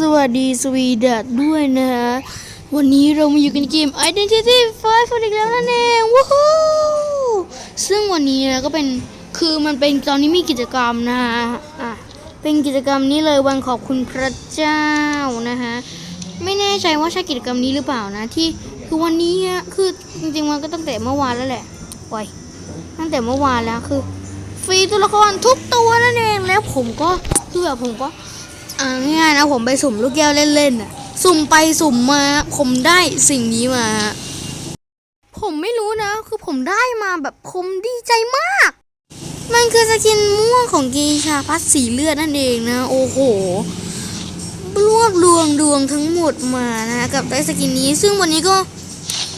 สวัสดีสวีดัตด้วยนะฮะ วันนี้เรามาอยู่กันเกม Identity 5คนอีกแล้วนั่นเองว้าวซึ่งวันนี้นะก็เป็นคือมันเป็นตอนนี้มีกิจกรรมนะฮะอะเป็นกิจกรรมนี้เลยวันขอบคุณพระเจ้านะฮะ ไม่แน่ใจว่าใช่กิจกรรมนี้หรือเปล่านะที่คือวันนี้คือจริงๆมันก็ตั้งแต่เมื่อวานแล้วแหละปล่อยตั้งแต่เมื่อวานแล้วคือ ฟรีตัวละครทุกตัวนั่นเองแล้วผมก็คือแบบผมก็ อ่าง่ายๆนะผมไปสุ่มลูกแก้วเล่นๆน่ะ สุ่มไปสุ่มมา ผมได้สิ่งนี้มา ผมไม่รู้นะ คือผมได้มาแบบผมดีใจมาก มันคือสกินม่วงของกีชาพัสสีเลือดนั่นเองนะ โอ้โหรวบรวมดวงทั้งหมดมานะกับได้สกินนี้ ซึ่งวันนี้ก็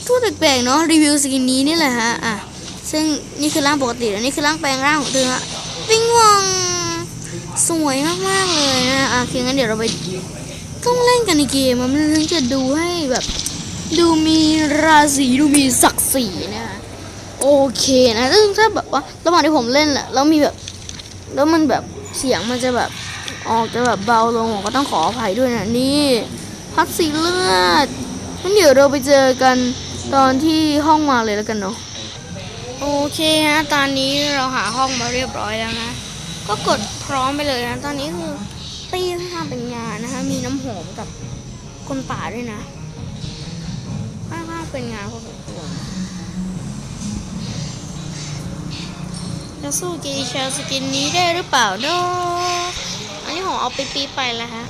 ทูดแปลกๆเนาะรีวิวสกินนี้นี่แหละฮะอะซึ่งนี่คือร่างปกติแล้วนี่คือร่างแปลงร่างของเธอฮะปิ้งวอง สวยมากๆเลยนะอะโอเคงั้นเดี๋ยวเราไปต้องเล่นกันในเกมมันถึงจะดูให้แบบ ดูมีราศีดูมีศักดิ์ศรีนะฮะโอเคนะซึ่งถ้าแบบว่าระหว่างที่ผมเล่นแหละแล้วมีแบบ แล้วมันแบบเสียงมันจะแบบออกจะแบบเบาลงผมก็ต้องขออภัยด้วยนะนี่พัดสีเลือดงั้นเดี๋ยวเราไปเจอกันตอนที่ห้องมาเลยแล้วกันเนาะโอเคฮะตอนนี้เราหาห้องมาเรียบร้อยแล้วนะ ก็กดพร้อมไปเลยนะตอนนี้คือตีข้างเป็นงานนะคะ มีน้ำหอมกับคนป่าด้วยนะข้างๆเป็นงานพอสมควรจะสู้กีเชลสกินนี้ได้หรือเปล่าเนาะอันนี้ผมเอาไปปีไปแล้วฮะ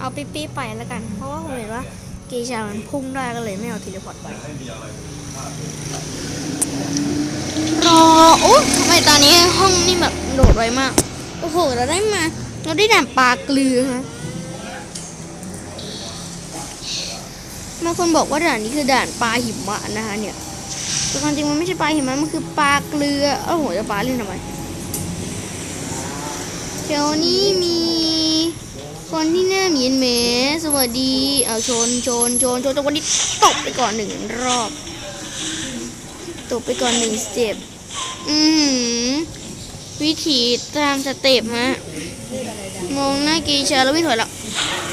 เอาปิ๊ปีไปแล้วกัน เพราะว่าผมเห็นว่ากีชามันพุ่งได้ก็เลยไม่เอาทีลพอร์ตไปรอโอ้ทำไมตอนนี้ห้องนี่แบบโดดไวมาก โอ้โห เราได้มา เราได้ด่านปลาเกลือฮะบางคนบอกว่าด่านนี้คือด่านปลาหิมะนะคะเนี่ยแต่ความจริงมันไม่ใช่ปลาหิมะมันคือปลาเกลือเอ้โหจะปลาเล่นทำไมเดี๋ยวนี้มี คนที่หน้าเหมียนเมสวัสดี เอาชนชนชนชนจนวันนี้ตบไปก่อนหนึ่งรอบตบไปก่อนหนึ่งสเต็ปอือวิธีตามสเต็ปฮะมองหน้ากีชาแล้ววิ่งถอยละ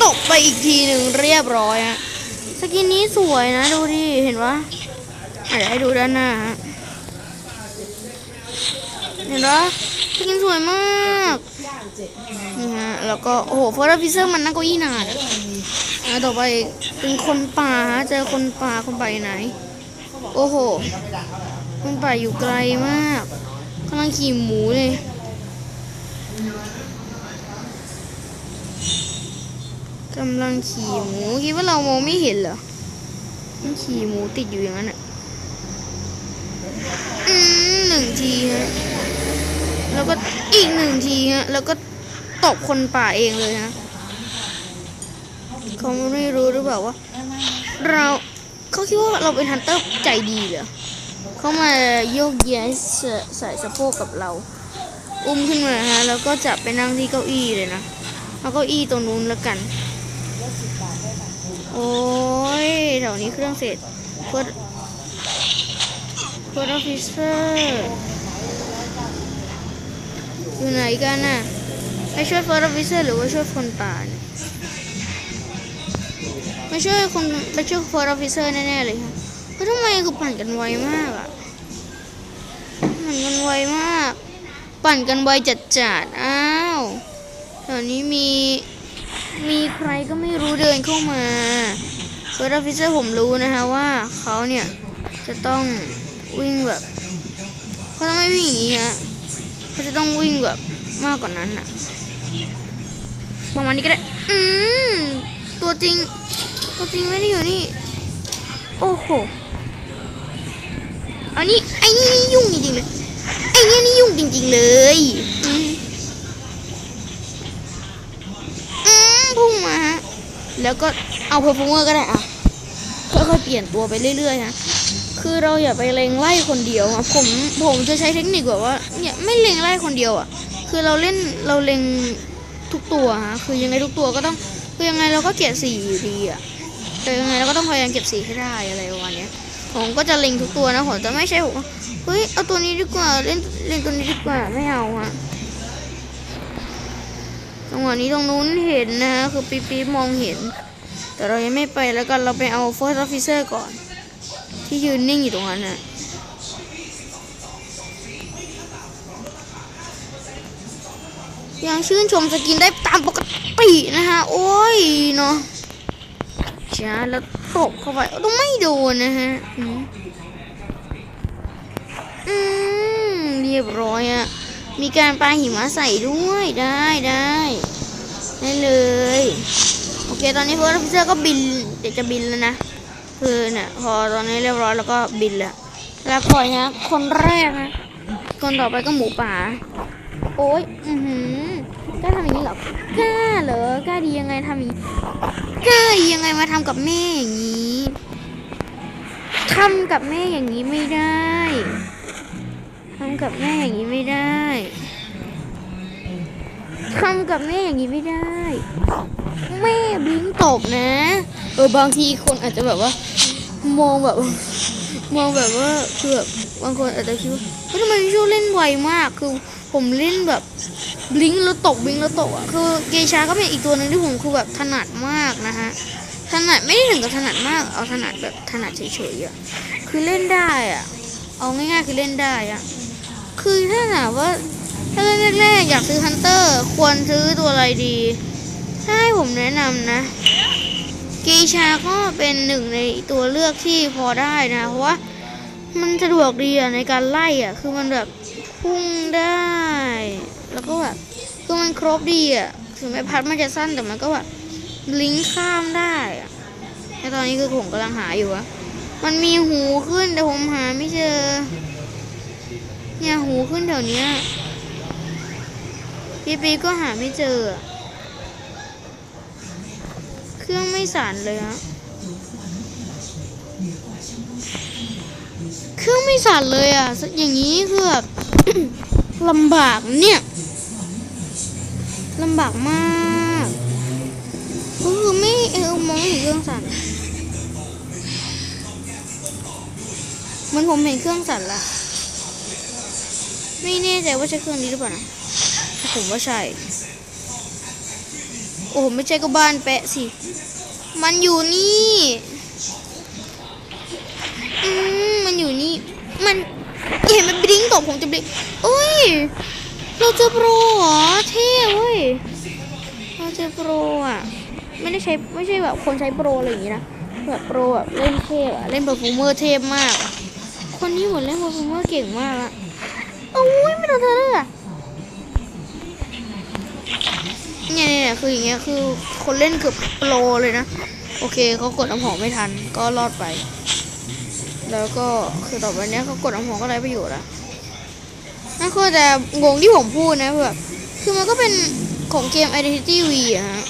ตบไปอีกทีหนึ่งเรียบร้อยฮะสกินนี้สวยนะดูดิเห็นปะอะเดี๋ยวให้ดูด้านหน้าฮะ ห็นปะสกินสวยมากนี่ฮะแล้วก็โอ้โหฟอร์ฟิเซอร์มันนั่งเก้าอี้นานอะอะต่อไปเป็นคนป่าฮะเจอคนป่าคนป่าอยู่ไหน โอ้โหคนป่าอยู่ไกลมากกำลังขี่หมูเลยกำลังขี่หมูคิดว่าเรามองไม่เห็นเหรอมันขี่หมูติดอยู่อย่างนั้นอะ อืมหนึ่งทีฮะ แล้วก็อีกหนึ่งทีฮะแล้วก็ตบคนป่าเองเลยฮะเขาไม่รู้หรือเปล่าว่า เราเขาคิดว่าเราเป็นฮันเตอร์ใจดีเหรอเขามาโยกเย้ยใส่ใส่สะโพกกับเรา อุ้มขึ้นมาฮะแล้วก็จับไปนั่งที่เก้าอี้เลยนะเอาเก้าอี้ตรงนู้นแล้วกัน โอ้ยแถวนี้เครื่องเสร็จเพื่อเพื่อออฟฟิเซอร์ อยู่ไหนกันน่ะไปช่วยฟิร์สออฟฟิเซอร์หรือว่าช่วยคนป่าเนี่ยไม่ช่วยคนไปช่วยฟิร์สออฟฟิเซอร์แน่ๆเลยค่ะเพราะทำไมคือปั่นกันไวมากอะปั่นกันไวมาก ปั่นกันไวจัดๆอ้าวแถวนี้มีมีใครก็ไม่รู้เดินเข้ามาฟิร์สออฟฟิเซอร์ผมรู้นะคะว่าเขาเนี่ยจะต้องวิ่งแบบเขาต้องไม่วิ่งอย่างนี้ฮะ เขาจะต้องวิ่งแบบมากกว่านั้นอะประมาณนี้ก็ได้ อืม ตัวจริง ตัวจริงไม่ได้อยู่นี่ โอ้โห อันนี้ไอ้นี่นี่ยุ่งจริงๆเลยไอ้นี่นี่ยุ่งจริง ๆ เลยอืมพุ่งมาฮะ แล้วก็เอาเพอร์ฟอร์เมอร์ก็ได้อะค่อยๆเปลี่ยนตัวไปเรื่อยๆนะ คือเราอย่าไปเล็งไล่คนเดียวอะผม ผมจะใช้เทคนิคแบบว่า เนี่ย ไม่เล็งไล่คนเดียวอะ คือเราเล่นเราเล็งทุกตัวฮะคือยังไงทุกตัวก็ต้องคือยังไงเราก็เก็บสีอยู่ดีอะแต่ยังไงเราก็ต้องพยายามเก็บสีให้ได้อะไรประมาณเนี้ยผมก็จะเล็งทุกตัวนะผมจะไม่ใช่ผมเฮ้ยเอาตัวนี้ดีกว่าเล่นเล่นตัวนี้ดีกว่าไม่เอาอะจังหวะนี้ตรงนู้นเห็นนะฮะคือปี๊บๆมองเห็น แต่เรายังไม่ไปแล้วกันเราไปเอา First Officer ก่อน ที่ยืนนิ่งอยู่ตรงนั้นน่ะ ยังชื่นชมสกินได้ตามปกตินะฮะ โอ้ยเนาะช้าแล้วตบเข้าไปต้องไม่โดนนะฮะ อืมเรียบร้อยอะมีการปาหิมะใส่ด้วยได้ได้ได้เลย โอเค ตอนนี้เฟิร์สออฟฟิเซอร์ก็บินเดี๋ยวจะบินแล้วนะคือเนี่ยพอตอนนี้เรียบร้อยแล้วก็บินแล้วแล้วก่อนนะคนแรกนะคนต่อไปก็หมูป่า โอ้ยอือหือ กล้าทำอย่างนี้เหรอกล้าเหรอกล้าดียังไงทำอย่างนี้กล้าดียังไงมาทำกับแม่อย่างนี้ทำกับแม่อย่างนี้ไม่ได้ทำกับแม่อย่างนี้ไม่ได้ทำกับแม่อย่างนี้ไม่ได้ แม่บลิงตบนะ เออบางทีคนอาจจะแบบว่า มองแบบ มองแบบว่าคือแบบบางคนอาจจะคิดว่าทำไมพี่โชเล่นไวมากคือผมเล่นแบบ บลิงแล้วตกบลิงแล้วตกอะคือเกชาก็เป็นอีกตัวหนึ่งที่ผมคือแบบถนัดมากนะฮะถนัดไม่ได้ถึงกับถนัดมาก เอาถนัดแบบถนัดเฉยๆอะคือเล่นได้อะ เอาง่ายๆคือเล่นได้อะคือถ้าถามว่าถ้าเล่นแรกๆอยากซื้อฮันเตอร์ควรซื้อตัวอะไรดีถ้าให้ผมแนะนำนะ เกชาก็เป็นหนึ่งในตัวเลือกที่พอได้นะเพราะว่ามันสะดวกดีอะในการไล่อะคือมันแบบพุ่งได้ แล้วก็แบบคือมันครบดีอะถึงแม้พัดมันจะสั้นแต่มันก็แบบลิงก์ข้ามได้อะแต่ตอนนี้คือผมกำลังหาอยู่อะมันมีหูขึ้นแต่ผมหาไม่เจอ เนี่ยหูขึ้นแถวเนี้ยปีปีก็หาไม่เจอ เครื่องไม่สั่นเลยฮะเครื่องไม่สั่นเลยอะอย่างนี้คือแบบลำบากเนี่ย ลำบากมากก็คือไม่เออมองเห็นเครื่องสั่นมันผมเห็นเครื่องสั่นละไม่แน่ใจว่าใช่เครื่องนี้หรือเปล่านะผมว่าใช่ โอ้โหไม่ใช่ก็บ้านแปะสิ มันอยู่นี่อืมมันอยู่นี่ มันเห็นมันบลิงก์ตบผมจะบลิงก์โอ้ย เราเจอโปรเหรอเท่เว้ย เราเจอโปรอะ ไม่ได้ใช้ไม่ใช่แบบคนใช้โปรอะไรอย่างงี้นะแบบโปรแบบเล่นเทพอะเล่นเปอร์ฟูเมอร์เทพมาก คนนี้เหมือนเล่นเปอร์ฟูเมอร์เก่งมากอะโอ้ยไม่โดนเธอเลยอะเนี่ยเนี่ยเนี่ยคืออย่างเงี้ยคือคนเล่นเกือบโปรเลยนะ โอเคเขากดน้ำหอมไม่ทันก็รอดไป แล้วก็คือต่อไปเนี้ยเขากดน้ำหอมก็ไร้ประโยชน์ละนั่นคือแต่งงที่ผมพูดนะแบบคือมันก็เป็น ของเกม Identity V ฮะ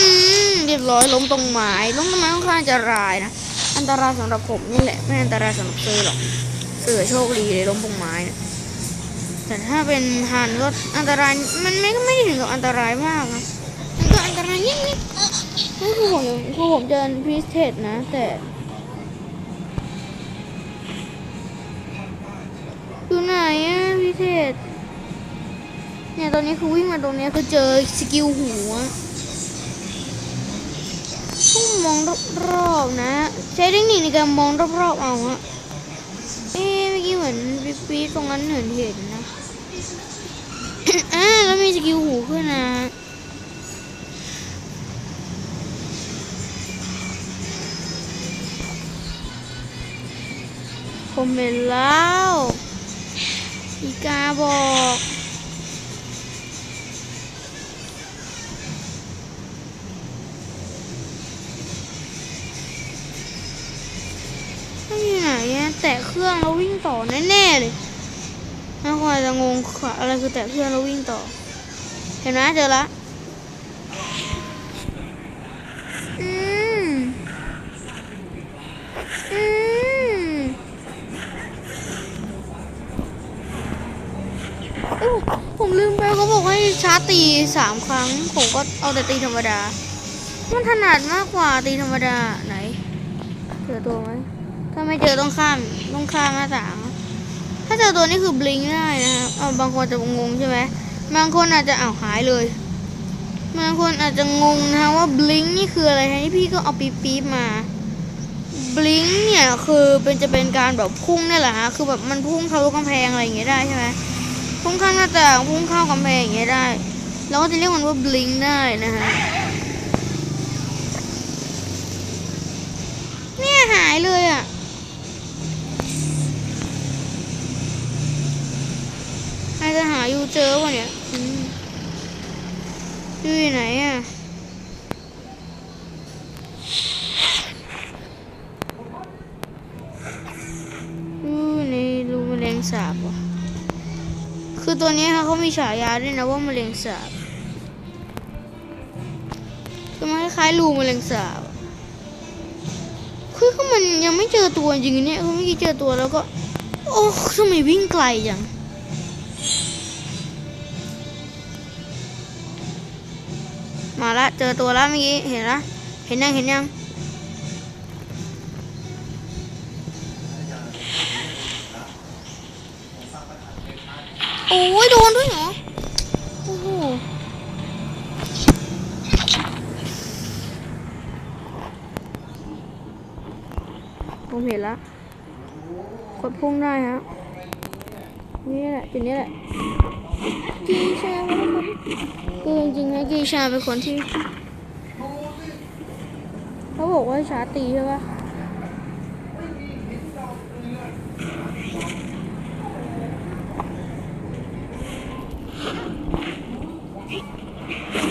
อืมเรียบร้อยล้มตรงไม้ล้มตรงไม้ค่อนข้างอันตรายนะ อันตรายสำหรับผมนี่แหละ ไม่อันตรายสำหรับเซอร์หรอกเสือโชคดีเลยล้มตรงไม้นี่ยแต่ถ้าเป็นฮันก็อันตรายมันไม่ไม่ได้ถึงกับอันตรายมากนะมันก็อันตรายนิดนิดคือผมคือผมเจอพิเศษนะ แต่อยู่ไหนอะพิเศษ เนี่ยตอนนี้คือวิ่งมาตรงนี้คือเจอสกิลหัวต้องมองรอบๆนะ ใช้เทคนิคในการมองรอบๆเอาอะเอ๊ะเมื่อกี้เหมือนปี๊ดๆตรงนั้นเห็นเห็นนะอ่าแล้วมีสกิลหูขึ้นนะผมเห็นแล้ว อีกาบอก รื่อง แล้ววิ่งต่อแน่ๆเลยน่าคอยจะงงค่ะอะไรคือแตะเครื่องแล้ววิ่งต่อ เห็นไหมเจอละอืมอืมผมลืมไปเขาบอกให้ชาร์จตีสามครั้ง ผมก็เอาแต่ตีธรรมดา มันถนัดมากกว่าตีธรรมดาไหนอตัวไหม ถ้าไม่เจอต้องข้ามต้องข้ามหน้าต่างถ้าเจอตัวนี้คือบลิงได้นะครับเอาบางคนจะงงใช่ไหมบางคนอาจจะอ้าวหายเลยบางคนอาจจะงงนะว่าบลิงนี่คืออะไรทั้งที่พี่ก็เอาปี๊บปี๊บมาบลิงเนี่ยคือเป็นจะเป็นการแบบพุ่งเนี่ยแหละฮะคือแบบมันพุ่งทะลุกำแพงอะไรอย่างเงี้ยได้ใช่ไหมพุ่งข้ามหน้าต่างพุ่งเข้ากำแพงอย่างเงี้ยได้เราก็จะเรียกมันว่าบลิงได้นะฮะเนี่ยหายเลยอะ ใคร จะหาอยู่เจอวะเนี่ยอยู่ไหนอะอยู่ในรูมแมลงสาบวะคือตัวนี้ค่ะเขามีฉายาด้วยนะว่าแมลงสาบคือมันคล้ายๆรูแมลงสาบคือเขามันยังไม่เจอตัวจริงๆเนี่ยคือเมื่อกี้เจอตัวแล้วก็ โอ้ทำไมวิ่งไกลจัง มาละเจอตัวแล้วเมื่อกี้เห็นละเห็นยังเห็นยังโอ้ยโดนด้วยเหรอโอ้โหผมเห็นละกดพุ่งได้ฮะนี่แหละจุดนี้แหละ กีชาเป็นคนคือจริงๆนะกีชาเป็นคนที่เขาบอกว่าชาตีใช่ปะ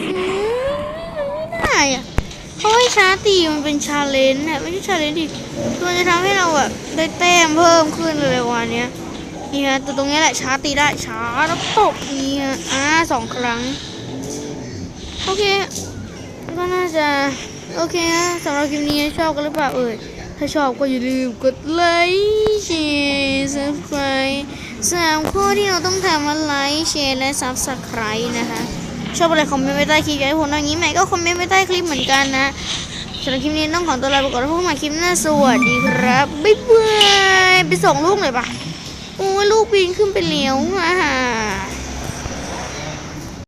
อืมไม่ได้อะเขาให้ชาตีมันเป็นชาเลนจ์อะไม่ใช่ชาเลนจ์ดิมันจะทำให้เราแบบได้แต้มเพิ่มขึ้นเลยวันเนี้ย นี่ฮะตัวตรงนี้แหละชาร์จตีได้ชาร์จแล้วตบนี่ฮะอ่าสองครั้ง โอเคก็น่าจะ โอเคนะสำหรับคลิปนี้ชอบกันหรือเปล่าเอ่ยถ้าชอบก็อย่าลืมกดไลค์แชร์ subscribe สามข้อที่เราต้องทำมาไลค์แชร์และ subscribe นะคะ ชอบอะไรคอมเมนต์ไว้ใต้คลิปอยากให้ผมทำอย่างนี้ใหม่ก็คอมเมนต์ไว้ใต้คลิปเหมือนกันนะสำหรับคลิปนี้ต้องขอตัวลาไปก่อนแล้วพบกันใหม่คลิปหน้าสวัสดีครับ บ๊ายบาย ไปส่งลูกหน่อยปะ โอ้ลูกบินขึ้นไปแล้วอะ